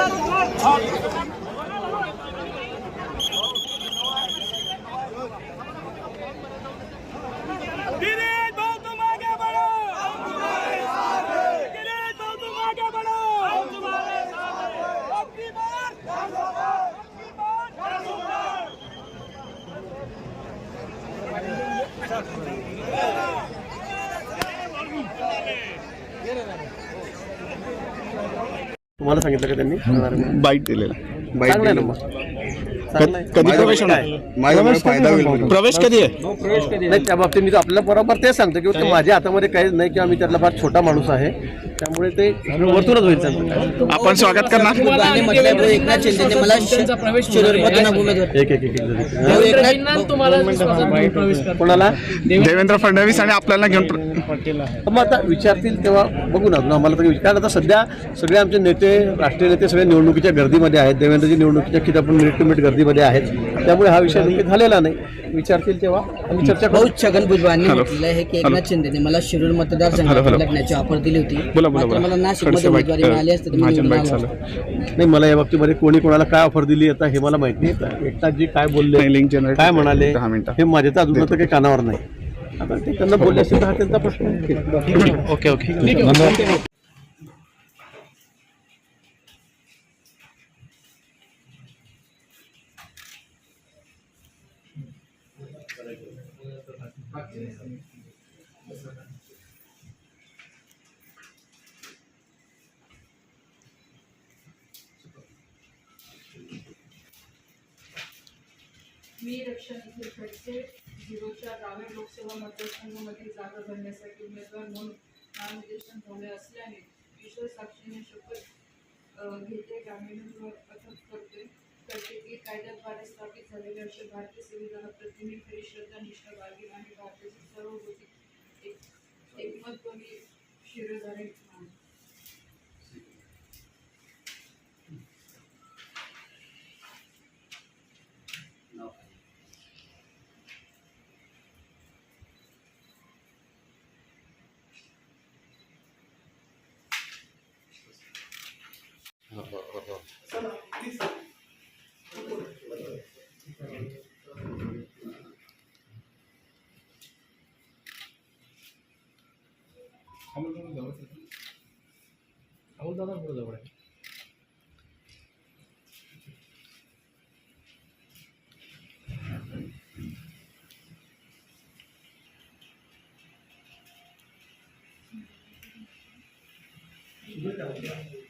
Vamos! तुम्हाला सांगितलं का त्यांनी? करणार म्हणून? बाईट दिलेला. कधी प्रवेश होणार माझ्यामुळे फायदा होईल म्हणून. प्रवेश कधी आहे नाही त्या बाबतीत मी आपल्याला बरोबर तेच सांगतो की ते माझ्या हातामध्ये काही नाही किंवा मी त्यातला फार छोटा माणूस आहे त्यामुळे ते वरतूनच होईल आपण स्वागत करणार गाणे म्हटल्यामुळे एकनाथ शिंदेने मला शिरोडमधून उमेदवार एक एक एक एक जरी. भाऊ एकनाथ कोणाला देवेंद्र फडणवीस आणि आपल्याला घेऊन प्र- मग आता विचारतील तेव्हा बघू ना अजून आम्हाला तर विचार कारण आता सध्या सगळे आमचे नेते राष्ट्रीय नेते सगळे निवडणुकीच्या गर्दीमध्ये आहेत देवेंद्रजी निवडणुकीच्या किती आपण मिनिट टू मिनिट गर्दीमध्ये आहेत. त्यामुळे हा विषय नेमके झालेला नाही. विचारतील तेव्हा. आम्ही चर्चा करू. भाऊ छगन भुजबळांनी म्हटलेलं आहे की एकनाथ शिंदेने मला शिरूर मतदारसंघात लढण्याची ऑफर दिली होती. बोला बोला मात्र मला बोला नाशिकमध्ये उमेदवारी मिळाली असते. नाही मला या बाबतीमध्ये कोणी कोणाला काय ऑफर दिली आता हे मला माहिती नाही. एकनाथजी काय बोलले काय म्हणाले. हे माझ्या तर अजून तर काही कानावर नाही. आता ते त्यांना बोलले असेल तर हा त्यांचा प्रश्न. Okay okay. मी रक्षा निखिल खडसे झिरोच्या ग्रामीण लोकसेवा मतदारसंघामध्ये जागा भरण्यासाठी उमेदवार म्हणून नामनिर्देशन झाले असल्याने ईश्वर साक्षीने शपथ घेते ग्रामीण अथक की कायद्याद्वारे स्थापित झालेले असे भारतीय संविधानात प्रतिनिधी खरी श्रद्धा निष्ठा बाळगील आणि भारताची एक एकमतपणे शिरोधारे আমল করে যাব আমল দাদা করে দেবো Thank you.